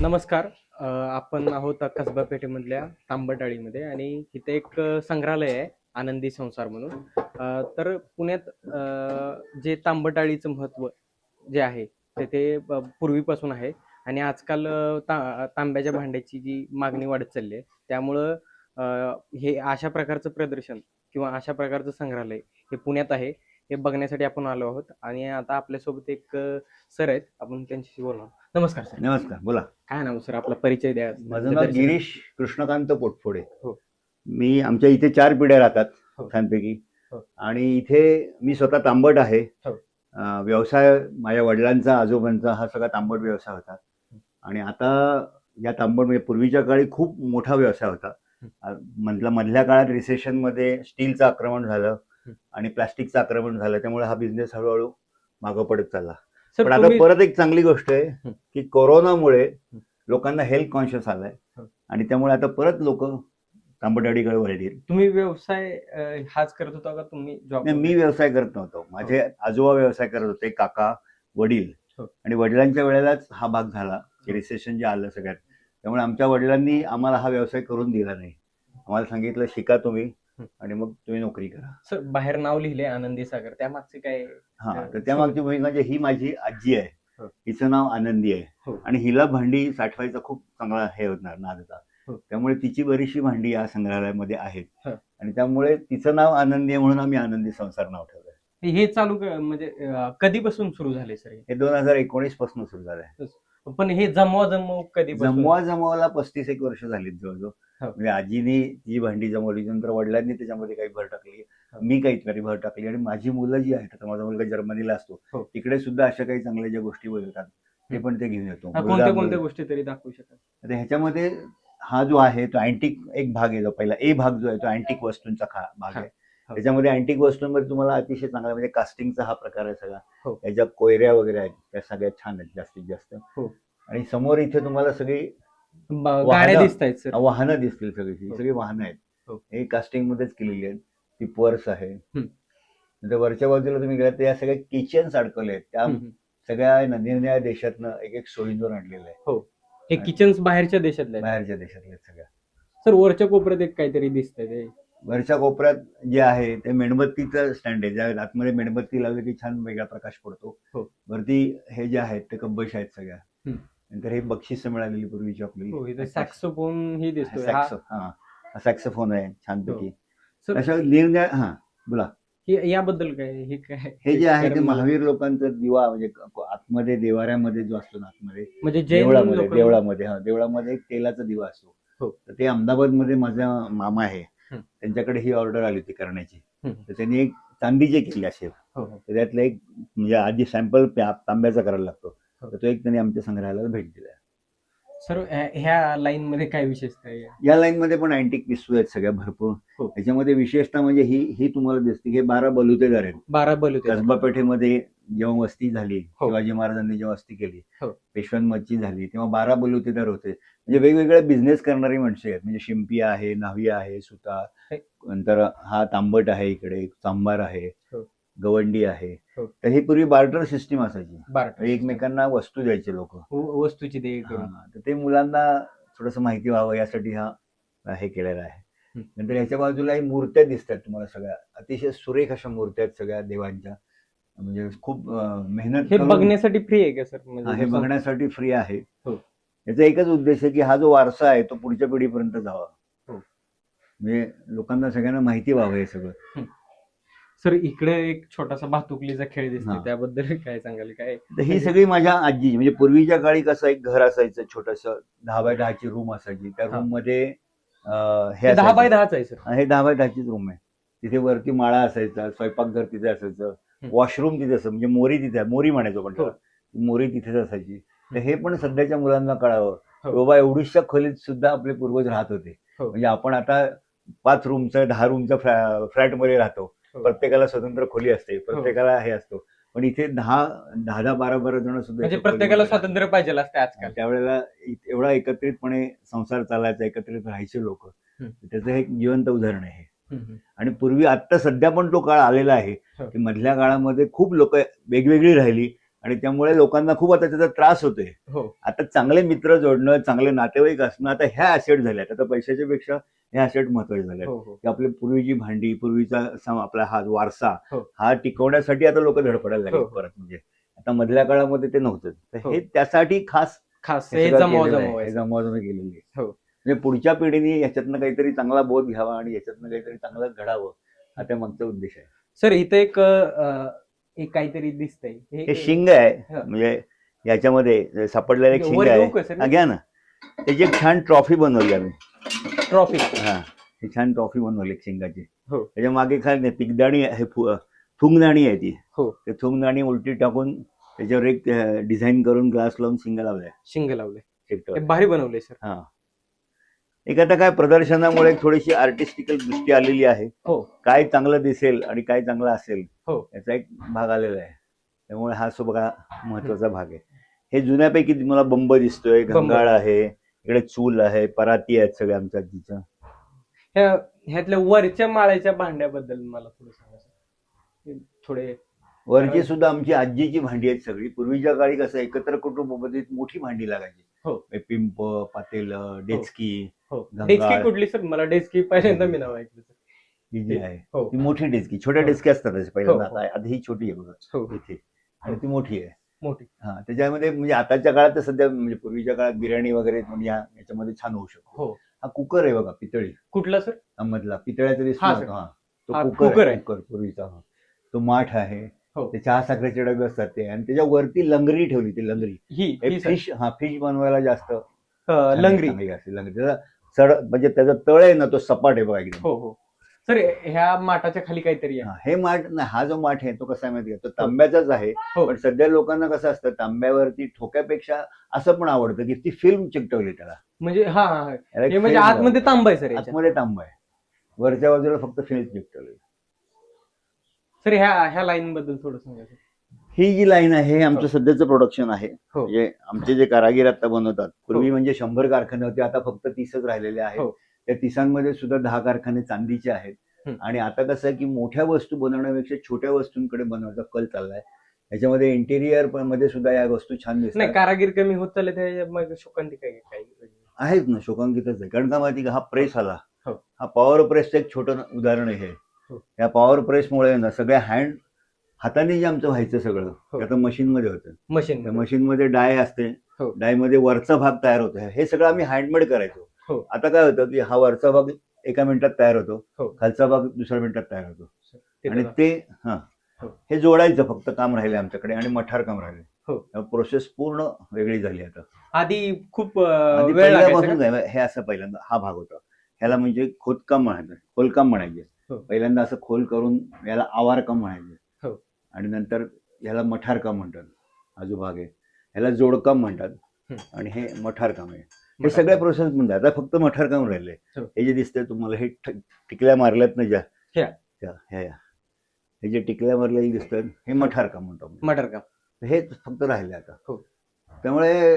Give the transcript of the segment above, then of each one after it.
नमस्कार. अ, आपण आहोत कसबा पेठेमधल्या तांबटाळीमध्ये आणि इथे एक संग्रहालय आहे आनंदी संसार म्हणून. अ, तर पुण्यात अ, जे तांबटाळीचं महत्त्व जे आहे ते ते ब- पूर्वीपासून आहे आणि आजकाल अ, ता तांब्याच्या भांड्याची जी मागणी वाढत चालली आहे त्यामुळं अ, हे अशा प्रकारचं प्रदर्शन किंवा अशा प्रकारचं संग्रहालय हे पुण्यात आहे. हे बघण्यासाठी आपण आलो आहोत. आणि आता आपल्यासोबत एक सर आहेत. आपण त्यांच्याशी बोलणार नमस्कार सर. नमस्कार. बोला. काय नाव सर? आपला परिचय द्या. माझं नाव गिरीश कृष्णकांत पोटफोडे. हो. मी आमच्या इथे चार पिढ्या राहतात हो. छानपैकी. हो. आणि इथे मी स्वतः तांबट आहे. हो. व्यवसाय माझ्या वडिलांचा आजोबांचा हा सगळा तांबट व्यवसाय होता. आणि आता या तांबट म्हणजे पूर्वीच्या काळी खूप मोठा व्यवसाय होता. अं, मधल्या काळात रिसेशनमध्ये स्टीलचं आक्रमण झालं. आणि प्लास्टिकचं आक्रमण झालं त्यामुळे हा बिझनेस हळूहळू मागं पडत चालला. पण आता परत एक चांगली गोष्ट आहे हं. की कोरोनामुळे लोकांना हेल्थ कॉन्शियस आलाय. हं. आणि त्यामुळे आता परत लोक तांबटाडीकडे वळली. तुम्ही व्यवसाय हाच करत होता का तुम्ही जॉब मी व्यवसाय करत नव्हतो. माझे आजोबा व्यवसाय करत होते काका वडील. हो. आणि वडिलांच्या वेळेलाच हा भाग झाला की रिसेशन जे आलं सगळ्यात. त्यामुळे आमच्या वडिलांनी आम्हाला हा व्यवसाय करून दिला नाही. आम्हाला सांगितलं शिका तुम्ही हं. आणि मग तुम्ही नोकरी करा सर बाहेर नाव लिहिले आनंदी सागर त्यामागचे काय हा. तर त्यामागची भूमिका म्हणजे ही माझी आजी आहे हो. हिचं नाव आनंदी आहे हो. आणि हिला भांडी साठवायचा खूप चांगला हे होणार नाद होता हो. त्यामुळे तिची बरीचशी भांडी या संग्रहालयामध्ये आहेत. आणि त्यामुळे तिचं नाव आनंदी आहे म्हणून आम्ही आनंदी संसार नाव ठेवलंय हे चालू म्हणजे कधीपासून सुरू झाले सर हे? दोन हजार एकोणीसपासून सुरू झालंय पण हे जमवा जमव कधी जमवा जमवाला पस्तीस एक वर्ष झालीत जवळजवळ. म्हणजे आजीने जी भांडी जमवली नंतर वडिलांनी त्याच्यामध्ये काही भर टाकली हो. मी काहीतरी भर टाकली आणि माझी मुलं जी आहेत आता माझा मुलगा जर्मनीला असतो हो. तिकडे सुद्धा अशा काही चांगल्या ज्या गोष्टी बोलतात ते पण ते घेऊन येतो कोणत्या कोणत्या गोष्टी तरी दाखवू शकाल आता ह्याच्यामध्ये हा जो आहे तो अँटिक एक भाग आहे जो पहिला ए भाग जो आहे तो अँटिक वस्तूंचा भाग. आहे हो. त्याच्यामध्ये अँटिक वस्तूंमध्ये तुम्हाला अतिशय चांगला म्हणजे कास्टिंगचा हा प्रकार आहे सगळा. त्याच्या कोयऱ्या वगैरे आहेत त्या सगळ्या छान आहेत जास्तीत जास्त. आणि समोर इथे तुम्हाला सगळी वाहनं- गाड्या दिसत आहेत सर. वाहनं दिसतील सगळी ही हो. सगळी वाहनं आहेत. हो. हे कास्टिंग मध्येच केलेली आहेत. ती पर्स आहे. हम्म. नंतर वरच्या बाजूला तुम्ही गेलात तर या सगळ्या किचन्स अडकवले आहेत. त्या सगळ्या निरनिळ्या देशातनं एक एक सोयींवर आणलेलं आहे हे. किचन्स बाहेरच्या देशातले आहेत. बाहेरच्या देशातले आहेत सगळ्या. सर वरच्या कोपऱ्यात एक काहीतरी दिसतंय ते. वरच्या कोपऱ्यात जे आहे ते मेणबत्तीचं स्टँड आहे. ज्या आतमध्ये मेणबत्ती लावली की छान वेगळा प्रकाश पडतो. हो. वरती हे जे आहेत ते कब्बश आहेत सगळ्या. हम्म. नंतर हे बक्षीस मिळालेली पूर्वीची आपली हो सॅक्सोफोन ही हा सॅक्सो हा सॅक्सोफोन आहे छानपैकी सर अशा निरनिळ्या हा बोला हे- याबद्दल काय हे काय हे जे आहे ते महावीर लोकांचा दिवा म्हणजे आतमध्ये देवाऱ्यामध्ये जो असतो ना आतमध्ये म्हणजे देवळामध्ये देवळामध्ये हा देवळामध्ये एक तेलाचा दिवा असतो हो. तर ते अहमदाबादमध्ये माझा मामा आहे. त्यांच्याकडे ही ऑर्डर आली होती करण्याची. तर त्यांनी एक चांदीचे केले असे हो, हो. त्यातलं एक म्हणजे आधी सॅम्पल तांब्याचा करायला लागतो हो. तर तो एक त्यांनी आमच्या संग्रहालयाला भेट दिला सर ह्या- लाईन मध्ये काय विशेषता आहे या लाईन मध्ये पण अँटिक पिस्तूल आहेत सगळ्या भरपूर हो. त्याच्यामध्ये विशेषतः म्हणजे ही ही तुम्हाला दिसते हे बारा बलुतेदार आहेत बारा बल होते कसबा पेठेमध्ये जेव्हा वस्ती झाली हो. शिवाजी महाराजांनी जेव्हा वस्ती केली हो. पेशव्यांमधची झाली तेव्हा बारा बलुतेदार होते म्हणजे वेगवेगळे बिझनेस करणारी माणसे आहेत म्हणजे शिंपी आहे न्हावी आहे सुतार हे. नंतर हा तांबट आहे इकडे चांबार आहे हो. गवंडी आहे. हो. तर ही पूर्वी बार्टर सिस्टीम असायची. एकमेकांना वस्तू द्यायचे लोक. व- वस्तूची देय करून. तर ते मुलांना थोडस माहिती व्हावं यासाठी हा हे केलेला आहे. हं. नंतर ह्याच्या बाजूला ही मूर्त्या दिसतात तुम्हाला सगळ्या. अतिशय सुरेख अशा मूर्त्या आहेत सगळ्या देवांच्या. म्हणजे खूप अं, मेहनत हे करून- बघण्यासाठी फ्री आहे का सर हा, म्हणजे हे बघण्यासाठी फ्री आहे. हो. याचा एकच उद्देश आहे की हा जो वारसा आहे तो पुढच्या पिढीपर्यंत जावा. हो. म्हणजे लोकांना सगळ्यांना माहिती व्हावं हे सगळं. सर इकडे एक छोटासा भातुकलीचा खेळ दिसतोय हा. त्याबद्दल काय सांगाल काय तर ही सगळी माझ्या आजी म्हणजे पूर्वीच्या काळी कसं एक घर असायचं छोटस दहा बाय दहाची रूम असायची त्या हा. रूममध्ये अं, हे दहा असायचं. बाय दहाच आहे सर हे दहा बाय दहाचीच रूम आहे तिथे वरती माळा असायचा स्वयंपाकघर तिथे असायचं हम्म. वॉशरूम तिथे असं म्हणजे मोरी तिथे मोरी म्हणायचो पण हो. त्याला. मोरी तिथेच असायची तर हे पण सध्याच्या मुलांना कळावं हो. बाबा एवढीशा खोलीत सुद्धा आपले पूर्वज राहत होते हो. म्हणजे आपण आता पाच रूमचं दहा रूमच्या फ्लॅटमध्ये राहतो. प्रत्येकाला स्वतंत्र खोली असते प्रत्येकाला हे असतो. पण इथे दहा दहा दहा बारा बारा जण सुद्धा म्हणजे प्रत्येकाला स्वातंत्र्य पाहिजे असते आजकाल. त्यावेळेला एवढा एकत्रितपणे संसार चालायचा एकत्रित राहायचे लोक. त्याचं एक जिवंत उदाहरण आहे. आणि पूर्वी आत्ता सध्या पण तो काळ आलेला आहे हो. की मधल्या काळामध्ये खूप लोक वेगवेगळी राहिली आणि त्यामुळे लोकांना खूप आता त्याचा त्रास होतोय. हो. आता चांगले मित्र जोडणं चांगले नातेवाईक असणं आता ह्या ऍसेट झाल्यात आता पैशाच्या पेक्षा ह्या ऍसेट महत्त्वाचे झाले हो हो की आपली पूर्वीची भांडी पूर्वीचा सम- आपला हा वारसा हो. हा टिकवण्यासाठी आता लोक धडपडायला लागले हो. परत म्हणजे आता मधल्या काळामध्ये ते नव्हतं तर हो. हे त्यासाठी खास खास हे हे सगळं जमाव केलेलं आहे. जमाव हे आहे. जमावाजमा केलेली आहे. हो. म्हणजे पुढच्या पिढीने याच्यातनं काहीतरी चांगला बोध घ्यावा आणि याच्यातनं काहीतरी चांगलं घडावं हा त्या मागचा उद्देश आहे सर इथं एक अं, एक काहीतरी दिसतंय हे शिंग आहे हा. म्हणजे याच्यामध्ये सापडलेलं एक शिंग वर आहे येऊ का सर हा, घ्या ना त्याची एक छान ट्रॉफी बनवली आम्ही. ट्रॉफी? हा ही छान ट्रॉफी बनवली एक शिंगाची. हो. त्याच्यामागे काय नाही पिकदाणी आहे फु- थुंगदाणी आहे ती. हो. ते थुंगदाणी उलटी टाकून त्याच्यावर एक डिझाईन करून ग्लास लावून शिंग लावलाय. शिंग लावले. शेकटवर भारी बनवले सर. हा. एक आता काय प्रदर्शनामुळे एक थोडीशी आर्टिस्टिकल दृष्टी आलेली आहे. हो. काय चांगलं दिसेल आणि काय चांगलं असेल हो. याचा एक भाग आलेला आहे. त्यामुळे हा सो बघा महत्त्वाचा भाग आहे. हे जुन्यापैकी मला बंब दिसतोय. घंगाळ आहे इकडे चूल आहे पराती आहेत सगळ्या आमच्या ह्या ह्यातल्या वरच्या माळ्याच्या भांड्याबद्दल मला थोडं सांगा सर. हे थोडे वरची हा. सुद्धा आमची आजीची भांडी आहेत सगळी. पूर्वीच्या काळी कसं एकत्र कुटुंबामध्ये मोठी भांडी लागायची. हो. पिंप पातेल डेचकी हो. गंगाळ. डेस्की कुठली सर? मला डेस्की पहिल्यांदा मी नाव ऐकलं ही जी आहे हो. ती मोठी डेचकी. छोट्या हो. डेचकी असतात पहिल्यांदा. हो. आता आधी ही छोटी आहे बघा. हो. इथे. आणि ती मोठी आहे. मोठी. हा त्याच्यामध्ये म्हणजे आताच्या काळात तर सध्या म्हणजे पूर्वीच्या काळात बिर्याणी वगैरे म्हणजे या- याच्यामध्ये छान होऊ शकतो. हो. हा कुकर आहे बघा पितळी. कुठला सर? हा मधला पितळ्याचा दिसतो हा, ना. तो, हा. तो कुकर कुकर आहे आहे. कुकर पूर्वीचा हा. तो माठ आहे. हो. ते चहा साखरेचे डबे असतात ते. आणि त्याच्या वरती लंगरी ठेवली ती लंगरी. ही हे ही सर. फिश हा फिश बनवायला जास्त अं, लंगरी. चांगली असते लंगरी. त्याचा चढ म्हणजे त्याचा तळ आहे ना तो सपाट आहे बघा एकदम. हो हो. सर ह्या माठाच्या खाली काहीतरी आहे हा, हे माठ नाही, हा जो माठ आहे तो कसा आहे माहिती आहे? तो तांब्याचाच आहे हो. पण सध्या लोकांना कसं असतं तांब्यावरती ठोक्यापेक्षा असं पण आवडतं की ती फिल्म चिकटवली त्याला म्हणजे हा हा हा. एक हे म्हणजे film आतमध्ये तांबा आहे सर आतमध्ये तांबा आहे वरच्या बाजूला फक्त फिल्म चिकटवली सर ह्या ह्या लाईन बद्दल थोडं सांगा सर ही जी लाईन आहे हे आमचं हो. सध्याचं प्रोडक्शन आहे हो. म्हणजे आमचे जे कारागीर आता बनवतात पूर्वी हो. म्हणजे शंभर कारखाने होते आता फक्त तीसच राहिलेले आहेत हो. त्या तिसांमध्ये सुद्धा दहा कारखाने चांदीचे आहेत. आणि आता कसं आहे की मोठ्या वस्तू बनवण्यापेक्षा छोट्या वस्तूंकडे बनवायचा कल चाललाय. याच्यामध्ये इंटेरियरमध्ये सुद्धा या वस्तू छान दिसतात. कारागीर कमी होत चालले शोकांती काय आहेत ना शोकांकितच आहे. कारण का माहिती का? हा प्रेस आला. हो. हा पॉवर प्रेसचं एक छोटं उदाहरण आहे हे. या पॉवर प्रेसमुळे ना सगळ्या हँड हाताने जे आमचं व्हायचं सगळं हो. आता मशीनमध्ये होतं. मशीन मशीनमध्ये डाय असते. हो. डायमध्ये वरचा भाग तयार होतो. हे सगळं आम्ही हँडमेड करायचो. हो. आता काय होतं की हा वरचा भाग एका मिनिटात तयार होतो हो. खालचा भाग दुसऱ्या मिनिटात तयार होतो आणि ते हा हो. हे जोडायचं फक्त काम राहिले आमच्याकडे आणि मठार काम हो. राहिले प्रोसेस पूर्ण वेगळी झाली आता आधी खूप अं, आधी वेळ लागायचा पहिल्यापासून का? काय, हे असं पहिल्यांदा हा भाग होता ह्याला म्हणजे खोदकाम म्हणायचं खोलकाम म्हणायचे हो. पहिल्यांदा असं खोल करून याला आवारकाम म्हणायचे हो. आणि नंतर याला मठारकाम म्हणतात हा जो भाग आहे ह्याला जोडकाम म्हणतात हं. आणि हे मठारकाम आहे हे मठार. सगळ्या प्रोसेस मध्ये आता फक्त मठारकाम राहिले? हो. हे जे दिसतंय तुम्हाला हे टिकल्या मारल्यात ना ज्या. हे जे टिकल्या मारलेले दिसतात हे मठारकाम म्हणतो आपण. मटर का हे फक्त राहिले आता. हो. त्यामुळे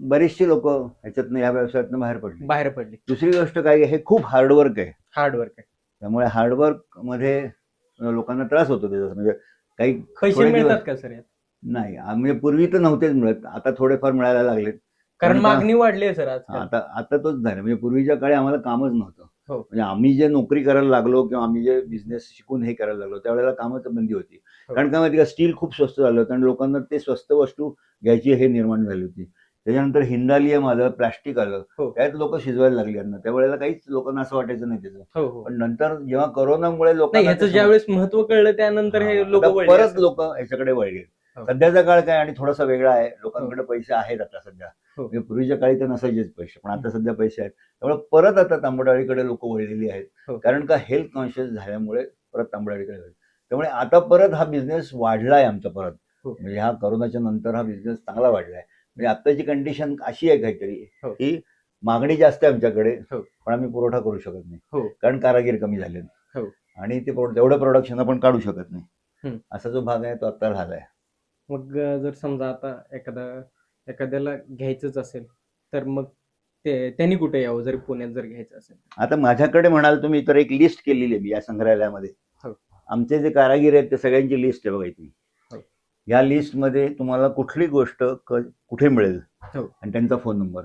बरीचशी लोक ह्याच्यातनं या व्यवसायातनं बाहेर पडली. बाहेर पडली. दुसरी गोष्ट काय हे खूप हार्डवर्क आहे. हार्डवर्क आहे. त्यामुळे हार्डवर्कमध्ये लोकांना त्रास होतो त्याचा. म्हणजे काही पैसे मिळतात का सर नाही म्हणजे पूर्वी तर नव्हतेच मिळत. आता थोडेफार मिळायला लागलेत. कारण मागणी वाढली आहे सर आज आता आता तोच झालं. म्हणजे पूर्वीच्या काळी आम्हाला कामच नव्हतं. हो. म्हणजे आम्ही जे नोकरी करायला लागलो किंवा आम्ही जे बिझनेस शिकून हे करायला लागलो त्यावेळेला कामाचं बंदी होती. हो. कारण काय माहिती का स्टील खूप स्वस्त झालं होतं आणि लोकांना ते स्वस्त वस्तू घ्यायची हे निर्माण झाली होती. त्याच्यानंतर हिंदालियम आलं प्लास्टिक आलं. हो. त्यात लोक शिजवायला लागली यांना. त्यावेळेला काहीच लोकांना असं वाटायचं नाही त्याचं. पण नंतर जेव्हा करोनामुळे लोकांना ते ज्यावेळेस महत्त्व कळलं त्यानंतर हे लोक परत लोक ह्याच्याकडे वळले. सध्याचा काळ काय आणि थोडासा वेगळा आहे लोकांकडे पैसे आहेत आता सध्या हो. म्हणजे पूर्वीच्या काळी तर नसायचेच पैसे पण आता सध्या पैसे आहेत त्यामुळे परत आता तांबडाळीकडे लोक वळलेली आहेत हो. कारण का हेल्थ कॉन्शियस झाल्यामुळे परत तांबडाळीकडे. त्यामुळे आता परत हा बिझनेस वाढलाय आमचा परत हो. म्हणजे ह्या करोनाच्या नंतर हा बिझनेस चांगला वाढलाय म्हणजे आताची कंडिशन अशी आहे काहीतरी हो. की मागणी जास्त आहे आमच्याकडे हो. पण आम्ही पुरवठा करू शकत नाही हो. कारण कारागीर कमी झाले हो. आणि ते तेवढं प्रोडक्शन आपण काढू शकत नाही. असा जो भाग आहे तो आता झालाय मग जर समजा आता एखादा एखाद्याला घ्यायचंच असेल तर मग ते त्यांनी कुठे यावं जरी पुण्यात जर घ्यायचं असेल आता माझ्याकडे म्हणाल तुम्ही तर एक लिस्ट केलेली आहे मी या संग्रहालयामध्ये हो. आमचे जे कारागीर आहेत ते सगळ्यांची लिस्ट आहे बघा इथे हो. या लिस्टमध्ये तुम्हाला कुठली गोष्ट क- कुठे मिळेल हो. आणि त्यांचा फोन नंबर.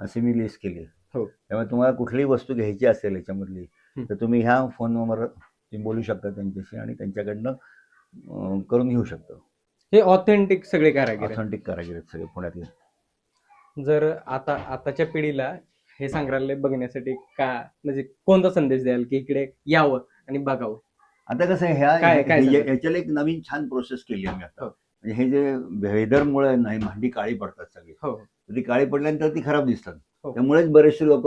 अशी मी लिस्ट केली आहे. हो. त्यामुळे तुम्हाला कुठलीही वस्तू घ्यायची असेल याच्यामधली हं. तर तुम्ही ह्या फोन नंबर तुम्ही बोलू शकता त्यांच्याशी आणि त्यांच्याकडनं अं, करून घेऊ शकता हे ऑथेंटिक सगळे कारागीर आहेत. ऑथेंटिक कारागीर आहेत सगळे पुण्यातले जर आता आताच्या पिढीला हे संग्रहालय बघण्यासाठी का म्हणजे कोणता संदेश द्याल की इकडे यावं आणि बघावं आता कसं आहे, ह्या काय- काय सांगाल? याच्याला एक नवीन छान प्रोसेस केली आम्ही आता हो. म्हणजे हे जे वेदरमुळे नाही भांडी काळी पडतात सगळी हो तर ती काळी पडल्यानंतर ती खराब दिसतात हो. त्यामुळेच बरेचसे लोक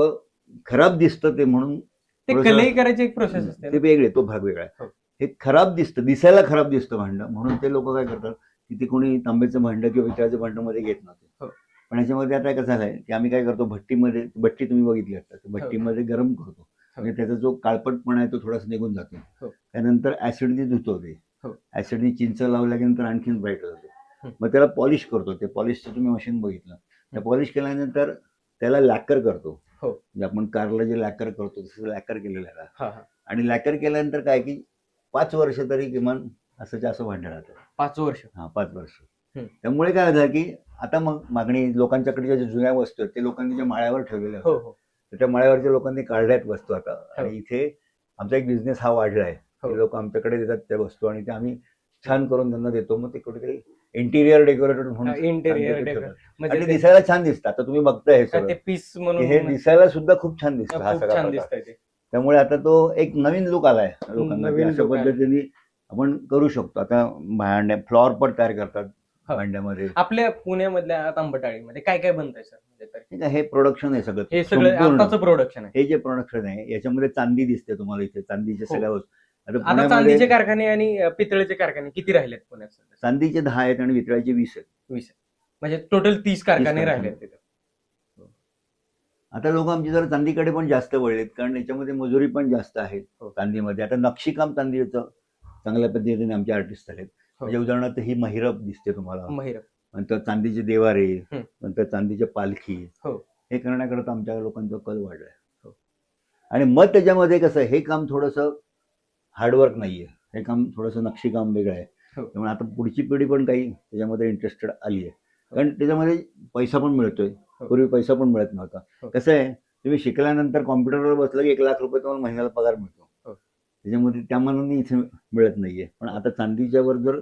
खराब दिसतं ते म्हणून ते थोडंसं- कलई करायची एक प्रोसेस असते ते ना. वेगळे तो भाग वेगळा आहे हो. हे खराब दिसतं दिसायला खराब दिसतं भांडं म्हणून ते लोक काय करतात की ते कोणी तांब्याचं भांडं किंवा पितळाचं भांडं मध्ये घेत नव्हते हो. पण याच्यामध्ये आता कसं झालंय की आम्ही काय करतो भट्टीमध्ये भट्टी तुम्ही बघितली असतात हो. भट्टीमध्ये गरम करतो म्हणजे त्याचा जो काळपटपणा आहे तो थोडासा निघून जातो. त्यानंतर ऍसिडनी धुतो ते हो. ऍसिडनी चिंच लावल्यानंतर आणखीन ब्राईट होतो. मग त्याला पॉलिश करतो ते पॉलिशचं तुम्ही मशीन बघितलं त्या पॉलिश केल्यानंतर त्याला लॅकर करतो. म्हणजे आपण कारला जे लॅकर करतो तसं लॅकर केलेलं आहे आणि लॅकर केल्यानंतर काय की पाच वर्ष तरी किमान असं असं भांडण राहतं. पाच वर्ष. हा पाच वर्ष. त्यामुळे काय झालं की आता मग मागणी लोकांच्याकडे ज्या जुन्या वस्तू आहेत ते लोकांनी त्या माळ्यावर ठेवलेल्या हो हो. तर त्या माळ्यावरच्या लोकांनी काढल्यात वस्तू आता. आणि इथे आमचा एक बिझनेस हा वाढलाय. हो. लोक आमच्याकडे देतात त्या वस्तू आणि त्या आम्ही छान करून त्यांना देतो. मग ते कुठेतरी इंटिरियर डेकोरेटर म्हणून इंटेरियर. म्हणजे दिसायला छान दिसतं. आता तुम्ही बघताय हे पीस म्हणून हे दिसायला सुद्धा खूप छान दिसतं हा सगळा त्यामुळे आता तो एक नवीन लुक आलाय लोकांना अशा. पद्धतीने आपण करू शकतो आता भांड्या फ्लॉवर पण तयार करतात हा. भांड्यामध्ये आपल्या पुण्यामधल्या तांबटाळीमध्ये काय काय बनतंय सर म्हणजे तरी ठीक आहे, हे प्रोडक्शन आहे सगळं हे सगळं संपूर्ण. आताच प्रोडक्शन आहे हे जे प्रोडक्शन आहे याच्यामध्ये चांदी दिसते तुम्हाला इथे चांदीच्या हो. सगळ्या वस्तू आता आता चांदीचे कारखाने आणि अ, पितळेचे कारखाने किती राहिलेत पुण्यात सध्या? चांदीचे दहा आहेत आणि वितळाचे वीस आहेत वीस म्हणजे टोटल तीस कारखाने कारखाने. राहिलेत तिथे आता लोक आमची जरा चांदीकडे पण जास्त वळलेत कारण याच्यामध्ये मजुरी पण जास्त आहे हो. चांदीमध्ये आता नक्षीकाम चांदीचं चांगल्या पद्धतीने आमचे आर्टिस्ट झालेत हो. म्हणजे उदाहरणार्थ ही महिरप दिसते तुम्हाला नंतर चांदीचे देवारे. नंतर चांदीच्या पालखी हो. हे करण्याकरता आमच्या लोकांचा कल वाढलाय हो. आणि मग त्याच्यामध्ये कसं हे काम थोडंसं हार्डवर्क नाहीये हे काम थोडंसं नक्षीकाम वेगळं आहे. त्यामुळे आता पुढची पिढी पण काही त्याच्यामध्ये इंटरेस्टेड आली आहे कारण त्याच्यामध्ये पैसा पण मिळतोय. पूर्वी पैसा पण मिळत नव्हता. कसं आहे तुम्ही शिकल्यानंतर कॉम्प्युटरवर बसलं की एक लाख रुपये तुम्हाला महिन्याला पगार मिळतो. त्याच्यामध्ये त्या मनाने इथे मिळत नाहीये. पण आता चांदीच्यावर जर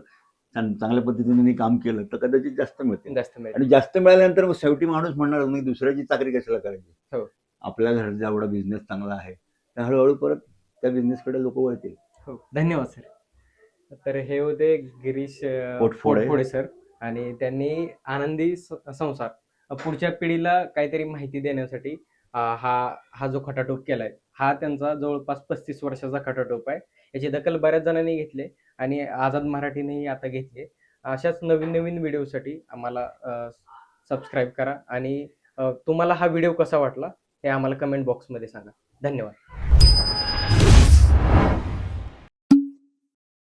चांग- चांगल्या पद्धतीने मी काम केलं तर कदाचित जास्त मिळते जास्त मिळेल. आणि जास्त मिळाल्यानंतर मग शेवटी माणूस म्हणणार मी दुसऱ्याची चाकरी कशाला करायची? हो. आपल्या घराचा एवढा बिझनेस चांगला आहे तर हळूहळू परत त्या बिझनेसकडे लोक वळतील. हो. धन्यवाद सर तर हे होते गिरीश अ, पोटफोडे. पोटफोडे सर आणि त्यांनी आनंदी स- संसार अ, पुढच्या पिढीला काहीतरी माहिती देण्यासाठी हा हा जो खटाटोप केलाय हा त्यांचा जवळपास पस्तीस वर्षाचा खटाटोप आहे. याची दखल बऱ्याच जणांनी घेतली आणि आझाद मराठीनेही आता घेतली अशाच नवीन नवीन व्हिडिओसाठी आम्हाला सबस्क्राईब करा आणि तुम्हाला हा व्हिडिओ कसा वाटला हे आम्हाला कमेंट बॉक्समध्ये सांगा. धन्यवाद.